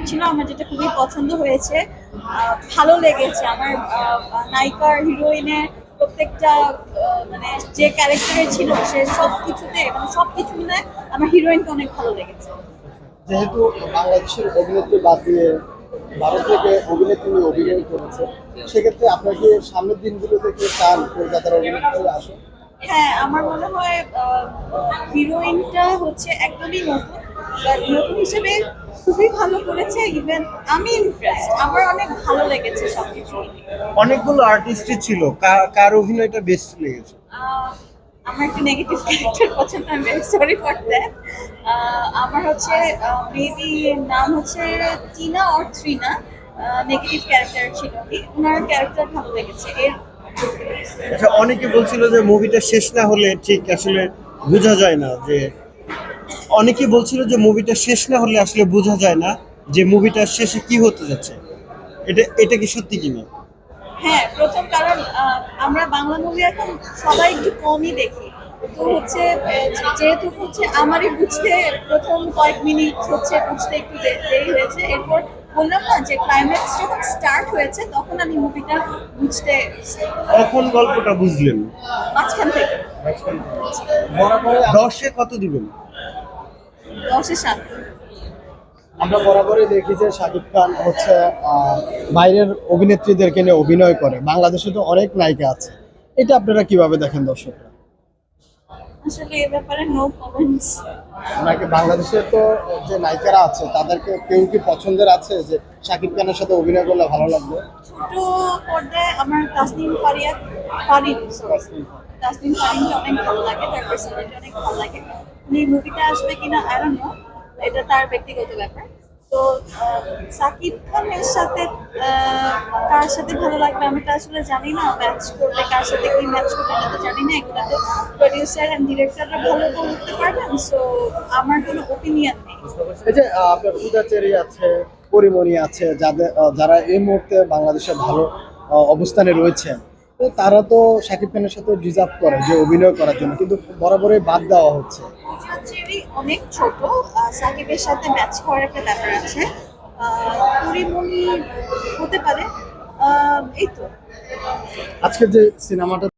ছিল আমার যেটা খুবই পছন্দ হয়েছে ভালো লেগেছে। আমার নায়িকার হিরোইনের প্রত্যেকটা মানে যে ক্যারেক্টারে ছিল সে সব কিছুতে মানে সব কিছু মিলে আমার হিরোইনকে অনেক ভালো লেগেছে। যেহেতু বাংলাদেশের অভিনেত্রী বাদ দিয়ে ভারত থেকে অভিনেত্রী অভিনয় করেছে সেক্ষেত্রে আপনার কি সামনের দিনগুলোতে কি চান কলকাতার অভিনেত্রী আসুন? হ্যাঁ আমার মনে হয় হিরোইনটা হচ্ছে একদমই নতুন নতুন হিসেবে খুবই ভালো করেছে ইভেন আমি ইমপ্রেসড আমার অনেক ভালো লেগেছে সবকিছু। অনেকগুলো আর্টিস্টই ছিল। কার অভিনয়টা বেস্ট লেগেছে? আমার একটা নেগেটিভ ক্যারেক্টার পছন্দ আমি ভেরি সরি ফর দ্যাট আমার হচ্ছে মেবি নাম হচ্ছে Tina or Trina. Negative character ছিল উনি। ওনার ক্যারেক্টার ভালো লেগেছে। এর আচ্ছা অনেকে বলছিল যে মুভিটা শেষ না হলে ঠিক আসলে বোঝা যায় না যে অনেকে বলছিল যে মুভিটা শেষ না হলে আসলে বোঝা যায় না যে মুভিটা শেষে কি হতে যাচ্ছে। এটা এটা কি সত্যি কিনা? হ্যাঁ প্রথম কারণ আহ, আমরা বাংলা মুভি এখন সবাই একটু কমই দেখি। তো হচ্ছে যেহেতু হচ্ছে আমারই বুঝতে প্রথম কয়েক মিনিট হচ্ছে বুঝতে একটু দেরি হয়েছে। এরপর বললাম না যে ক্লাইম্যাক্স যখন স্টার্ট হয়েছে তখন আমি মুভিটা বুঝতে কখন গল্পটা বুঝলেন? মাঝখান থেকে। দশে কত দিবেন? দশের সাত আমরা বরাবরই দেখি যে শাকিব খান হচ্ছে বাইরের অভিনেত্রীদেরকে নিয়ে অভিনয় করে। বাংলাদেশে তো অনেক নায়িকা আছে। এটা আপনারা কীভাবে দেখেন দর্শকরা? আসলে এ ব্যাপারে নো কমেন্টস নাকি বাংলাদেশের তো যে নায়িকারা আছে তাদেরকে কেউ কি পছন্দের আছে যে শাকিব খানের সাথে অভিনয় করলে ভালো লাগবে? ছোট পর্দায় আমার তাসনিম ফারিয়া sorry, তাসনিম ফারিনকে অনেক ভালো লাগে, তার পার্সোনালিটি অনেক ভালো লাগে। উনি মুভিটা আসবে কিনা ডোন্ট নো এটা তার ব্যক্তিগত ব্যাপার। তো সাকিব খানের সাথে কার সাথে ভালো লাগবে আমি তো আসলে জানি না ম্যাচ করবে, কার সাথে কি ম্যাচ করবে এটা তো জানি না এগুলো তো প্রডিউসার অ্যান্ড ডিরেক্টররা ভালো বলতে পারবেন সো আমার কোনো ওপিনিয়ন নেই। এই যে আপনার পূজা চেরি আছে, পরিমণি আছে, যাদের যারা এই মুহূর্তে বাংলাদেশে ভালো অবস্থানে রয়েছেন তারা তো শাকিব খানের সাথে ডিজার্ভ করে যে অভিনয় করার জন্য। কিন্তু বরাবরই বাদ দেওয়া হচ্ছে। অনেক ছোট সাকিবের সাথে ম্যাচ করার একটা ব্যাপার আছে। পরিমণি হতে পারে। এই তো। আজকে যে সিনেমাটা